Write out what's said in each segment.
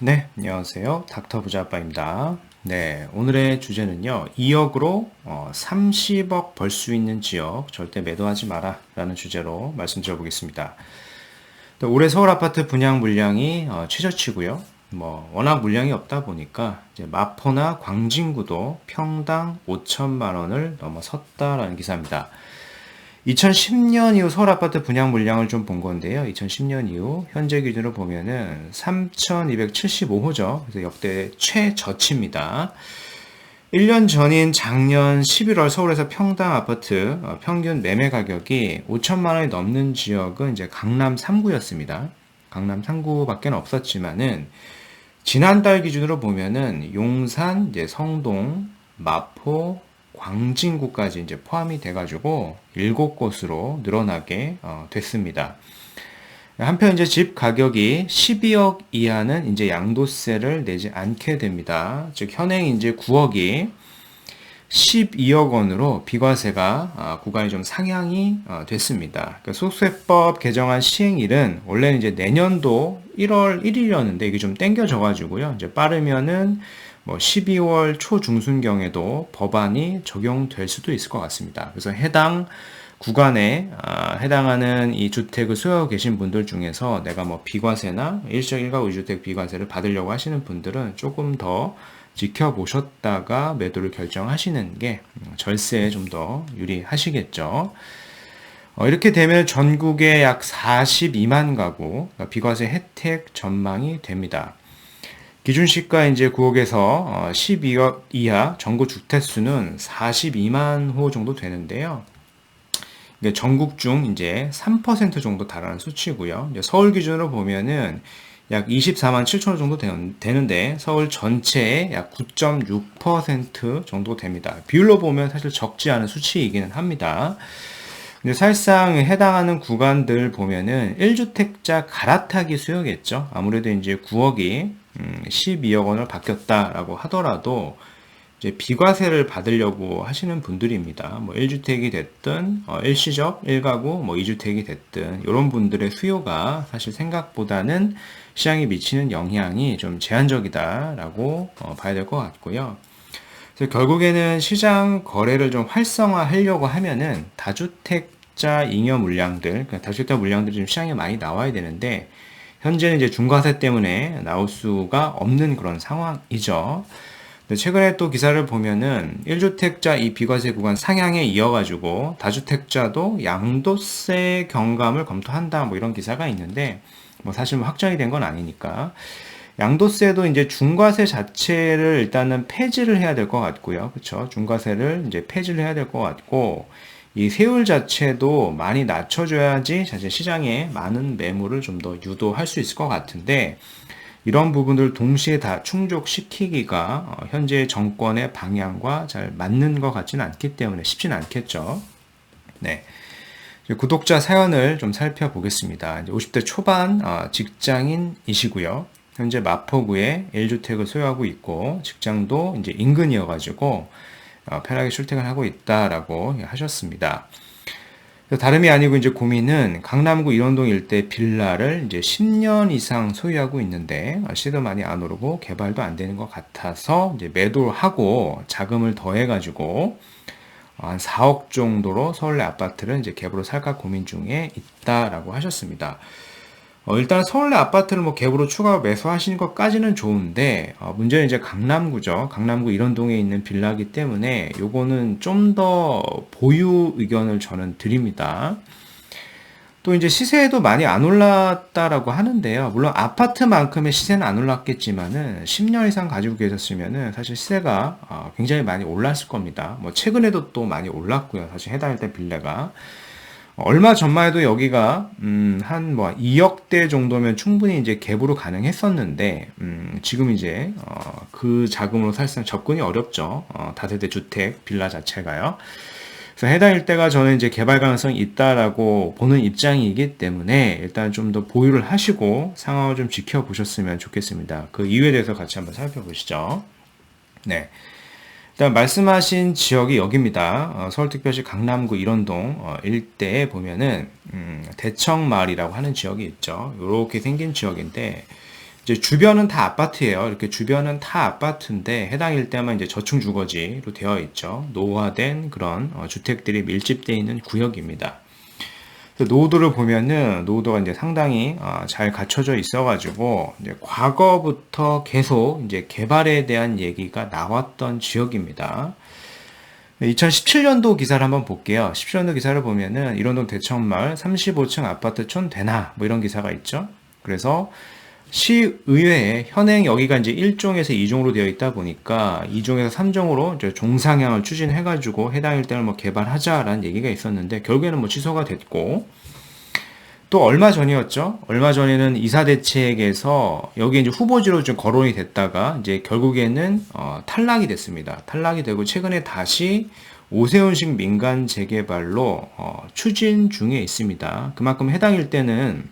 네, 안녕하세요. 닥터 부자아빠입니다. 네, 오늘의 주제는요, 2억으로 어, 30억 벌 수 있는 지역 절대 매도하지 마라 라는 주제로 말씀드려 보겠습니다. 올해 서울 아파트 분양 물량이 어, 최저치고요. 뭐 워낙 물량이 없다 보니까 마포나 광진구도 평당 5천만 원을 넘어섰다라는 기사입니다. 2010년 이후 서울 아파트 분양 물량을 좀 본 건데요. 2010년 이후 현재 기준으로 보면은 3,275호죠. 그래서 역대 최저치입니다. 1년 전인 작년 11월 서울에서 평당 아파트 어, 평균 매매 가격이 5천만 원이 넘는 지역은 이제 강남 3구였습니다. 강남 3구밖에 없었지만은 지난달 기준으로 보면은 용산, 이제 성동, 마포, 광진구까지 이제 포함이 돼가지고 일곱 곳으로 늘어나게 어, 됐습니다. 한편 이제 집 가격이 12억 이하는 이제 양도세를 내지 않게 됩니다. 즉 현행 이제 9억이 12억 원으로 비과세가 어, 구간이 좀 상향이 어, 됐습니다. 그러니까 소득세법 개정안 시행일은 원래는 이제 내년도 1월 1일이었는데 이게 좀 땡겨져 가지고요. 이제 빠르면은 뭐 12월 초중순경에도 법안이 적용될 수도 있을 것 같습니다. 그래서 해당 구간에 아, 해당하는 이 주택을 소유하고 계신 분들 중에서 내가 뭐 비과세나 일시적 일가구 주택 비과세를 받으려고 하시는 분들은 조금 더 지켜보셨다가 매도를 결정하시는 게 절세에 좀 더 유리하시겠죠. 어, 이렇게 되면 전국에 약 42만 가구 그러니까 비과세 혜택 전망이 됩니다. 기준시가 이제 9억에서 12억 어, 이하 전국 주택 수는 42만 호 정도 되는데요. 전국 중 이제 3% 정도 달하는 수치고요. 서울 기준으로 보면은 약 24만 7천 호 정도 되는데 서울 전체의 약 9.6% 정도 됩니다. 비율로 보면 사실 적지 않은 수치이기는 합니다. 근데 사실상 해당하는 구간들 보면은 1주택자 갈아타기 수요겠죠. 아무래도 이제 9억이 12억 음, 원을 받겠다라고 하더라도 이제 비과세를 받으려고 하시는 분들입니다. 뭐 1주택이 됐든 어, 일시적 1가구 뭐 2주택이 됐든 이런 분들의 수요가 사실 생각보다는 시장에 미치는 영향이 좀 제한적이다라고 어, 봐야 될 것 같고요. 그래서 결국에는 시장 거래를 좀 활성화하려고 하면은 다주택자 잉여 물량들, 그러니까 다주택자 물량들이 좀 시장에 많이 나와야 되는데 현재는 이제 중과세 때문에 나올 수가 없는 그런 상황이죠. 최근에 또 기사를 보면은 1주택자 이 비과세 구간 상향에 이어가지고 다주택자도 양도세 경감을 검토한다 뭐 이런 기사가 있는데 뭐 사실 뭐 확정이 된 건 아니니까 양도세도 이제 중과세 자체를 일단은 폐지를 해야 될 것 같고요. 그렇죠? 중과세를 이제 폐지를 해야 될 것 같고 이 세율 자체도 많이 낮춰줘야지 사실 시장에 많은 매물을 좀 더 유도할 수 있을 것 같은데 이런 부분들 동시에 다 충족시키기가 어, 현재 정권의 방향과 잘 맞는 것 같지는 않기 때문에 쉽지는 않겠죠. 네. 구독자 사연을 좀 살펴보겠습니다. 50대 초반 어, 직장인이시고요. 현재 마포구에 1주택을 소유하고 있고 직장도 이제 인근이어가지고 어, 편하게 출퇴근 하고 있다라고 하셨습니다. 다름이 아니고 이제 고민은 강남구 일원동 일대 빌라를 이제 10년 이상 소유하고 있는데 시도 많이 안 오르고 개발도 안 되는 것 같아서 이제 매도를 하고 자금을 더해가지고 한 4억 정도로 서울내 아파트를 이제 갭으로 살까 고민 중에 있다라고 하셨습니다. 어, 일단 서울내 아파트를 뭐 갭으로 추가 매수하시는 것까지는 좋은데 어, 문제는 이제 강남구죠. 강남구 이런 동에 있는 빌라기 때문에 요거는 좀 더 보유 의견을 저는 드립니다. 또 이제 시세도 많이 안 올랐다라고 하는데요. 물론 아파트만큼의 시세는 안 올랐겠지만은 10년 이상 가지고 계셨으면은 사실 시세가 어, 굉장히 많이 올랐을 겁니다. 뭐 최근에도 또 많이 올랐고요. 사실 해당할 때 빌라가 얼마 전만 해도 여기가 음, 한뭐 2억대 정도면 충분히 이제 갭으로 가능했었는데 음, 지금 이제 어, 그 자금으로 사실상 접근이 어렵죠. 어, 다세대 주택 빌라 자체가요. 그래서 해당 일대가 저는 이제 개발 가능성이 있다라고 보는 입장이기 때문에 일단 좀 더 보유를 하시고 상황을 좀 지켜보셨으면 좋겠습니다. 그 이유에 대해서 같이 한번 살펴보시죠. 네. 일단 말씀하신 지역이 여기입니다. 어, 서울특별시 강남구 일원동 어, 일대에 보면은 음, 대청마을이라고 하는 지역이 있죠. 이렇게 생긴 지역인데 이제 주변은 다 아파트예요. 이렇게 주변은 다 아파트인데 해당 일대만 이제 저층 주거지로 되어 있죠. 노화된 그런 어, 주택들이 밀집되어 있는 구역입니다. 노후도를 보면은 노후도가 이제 상당히 어, 잘 갖춰져 있어가지고 이제 과거부터 계속 이제 개발에 대한 얘기가 나왔던 지역입니다. 2017년도 기사를 한번 볼게요. 17년도 기사를 보면은 일원동 대청마을 35층 아파트 촌 되나 뭐 이런 기사가 있죠. 그래서 시의회에 현행 여기가 이제 1종에서 2종으로 되어 있다 보니까 2종에서 3종으로 이제 종상향을 추진해가지고 해당 일대를 뭐 개발하자라는 얘기가 있었는데 결국에는 뭐 취소가 됐고 또 얼마 전이었죠? 얼마 전에는 이사 대책에서 여기 이제 후보지로 좀 거론이 됐다가 이제 결국에는 어, 탈락이 됐습니다. 탈락이 되고 최근에 다시 오세훈식 민간 재개발로 어, 추진 중에 있습니다. 그만큼 해당 일대는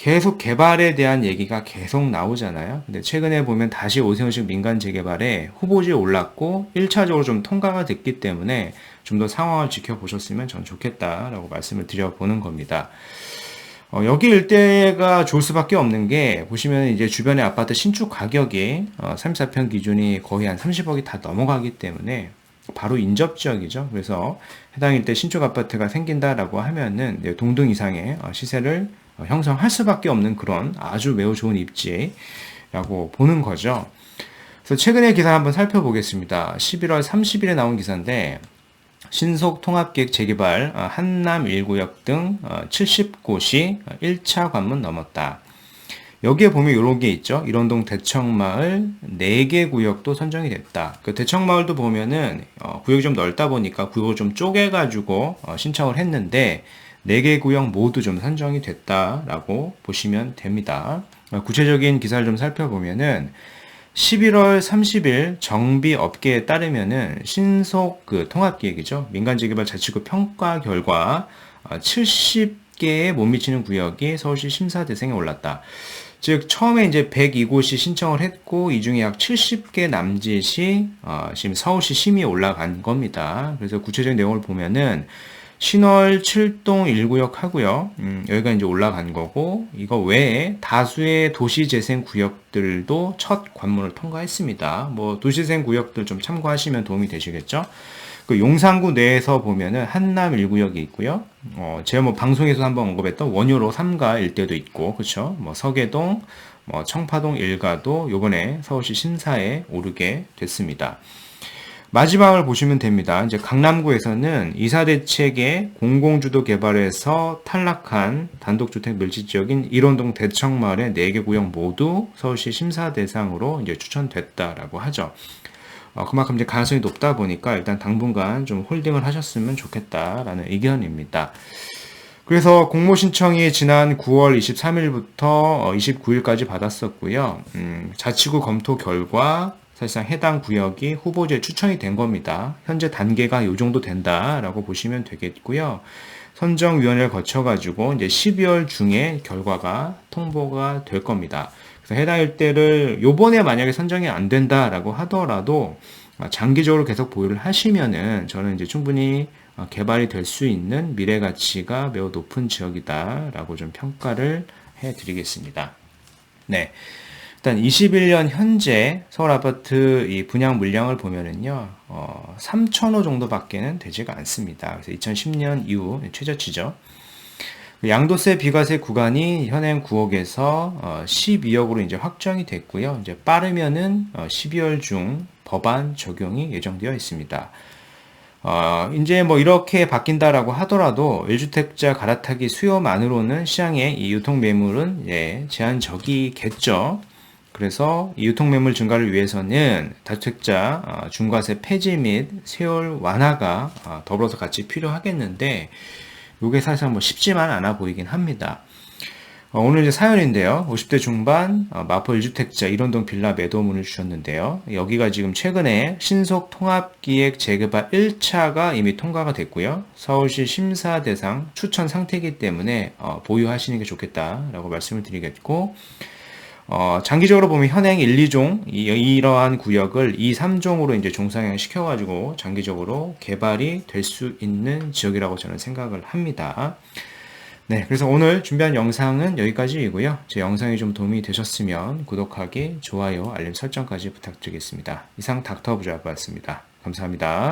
계속 개발에 대한 얘기가 계속 나오잖아요. 근데 최근에 보면 다시 오세훈식 민간 재개발에 후보지에 올랐고 1차적으로 좀 통과가 됐기 때문에 좀 더 상황을 지켜보셨으면 전 좋겠다라고 말씀을 드려보는 겁니다. 어, 여기 일대가 좋을 수밖에 없는 게 보시면 이제 주변의 아파트 신축 가격이 어, 34평 기준이 거의 한 30억이 다 넘어가기 때문에 바로 인접 지역이죠. 그래서 해당 일대 신축 아파트가 생긴다라고 하면은 동등 이상의 어, 시세를 어, 형성할 수밖에 없는 그런 아주 매우 좋은 입지라고 보는 거죠. 그래서 최근의 기사 한번 살펴보겠습니다. 11월 30일에 나온 기사인데 신속 통합계획 재개발 어, 한남 1구역 등 70곳이 어, 1차 관문 넘었다. 여기에 보면 이런 게 있죠. 일원동 대청마을 4개 구역도 선정이 됐다. 그 대청마을도 보면은 구역이 좀 넓다 보니까 구역을 좀 쪼개가지고 신청을 했는데 4개 구역 모두 좀 선정이 됐다라고 보시면 됩니다. 구체적인 기사를 좀 살펴보면은 11월 30일 정비 업계에 따르면은 신속 그 통합 기획이죠. 민간재개발 자치구 평가 결과 70개에 못 미치는 구역이 서울시 심사 대상에 올랐다. 즉 처음에 이제 102곳이 신청을 했고 이 중에 약 70개 남짓이 어, 지금 서울시 심의에 올라간 겁니다. 그래서 구체적인 내용을 보면은 신월 7동 1구역 하고요. 음, 여기가 이제 올라간 거고 이거 외에 다수의 도시재생 구역들도 첫 관문을 통과했습니다. 뭐 도시재생 구역들 좀 참고하시면 도움이 되시겠죠. 그 용산구 내에서 보면은 한남 1구역이 있고요. 어, 제가 뭐 방송에서 한번 언급했던 원효로 3가 일대도 있고, 그렇죠. 뭐 서계동, 뭐 청파동 일가도 요번에 서울시 심사에 오르게 됐습니다. 마지막을 보시면 됩니다. 이제 강남구에서는 이사 대책의 공공주도 개발에서 탈락한 단독주택 밀집 지역인 일원동 대청마을의 4개 구역 모두 서울시 심사 대상으로 이제 추천됐다라고 하죠. 어, 그만큼 이제 가능성이 높다 보니까 일단 당분간 좀 홀딩을 하셨으면 좋겠다라는 의견입니다. 그래서 공모 신청이 지난 9월 23일부터 29일까지 받았었고요. 음, 자치구 검토 결과 사실상 해당 구역이 후보지에 추천이 된 겁니다. 현재 단계가 이 정도 된다라고 보시면 되겠고요. 선정위원회를 거쳐가지고 이제 12월 중에 결과가 통보가 될 겁니다. 그래서 해당 일대를 요번에 만약에 선정이 안 된다라고 하더라도 장기적으로 계속 보유를 하시면은 저는 이제 충분히 개발이 될 수 있는 미래 가치가 매우 높은 지역이다라고 좀 평가를 해 드리겠습니다. 네. 일단 21년 현재 서울 아파트 이 분양 물량을 보면은요, 어, 3천호 정도밖에는 되지가 않습니다. 그래서 2010년 이후 최저치죠. 그 양도세 비과세 구간이 현행 9억에서 어, 12억으로 이제 확정이 됐고요. 이제 빠르면은 어, 12월 중 법안 적용이 예정되어 있습니다. 어, 이제 뭐 이렇게 바뀐다라고 하더라도 1주택자 갈아타기 수요만으로는 시장의 이 유통 매물은 예, 제한적이겠죠. 그래서 유통 매물 증가를 위해서는 다주택자 어, 중과세 폐지 및 세율 완화가 어, 더불어서 같이 필요하겠는데 이게 사실 뭐 쉽지만 않아 보이긴 합니다. 어, 오늘 이제 사연인데요. 50대 중반 마포 1주택자 일원동 빌라 매도문을 주셨는데요. 여기가 지금 최근에 신속 통합기획 재개발 1차가 이미 통과가 됐고요. 서울시 심사 대상 추천 상태이기 때문에 보유하시는 게 좋겠다라고 말씀을 드리겠고 어, 장기적으로 보면 현행 1, 2종 이, 러한 구역을 2, 3종으로 이제 종상향 시켜가지고 장기적으로 개발이 될 수 있는 지역이라고 저는 생각을 합니다. 네, 그래서 오늘 준비한 영상은 여기까지이고요. 제 영상이 좀 도움이 되셨으면 구독하기, 좋아요, 알림 설정까지 부탁드리겠습니다. 이상 닥터 부자였습니다. 감사합니다.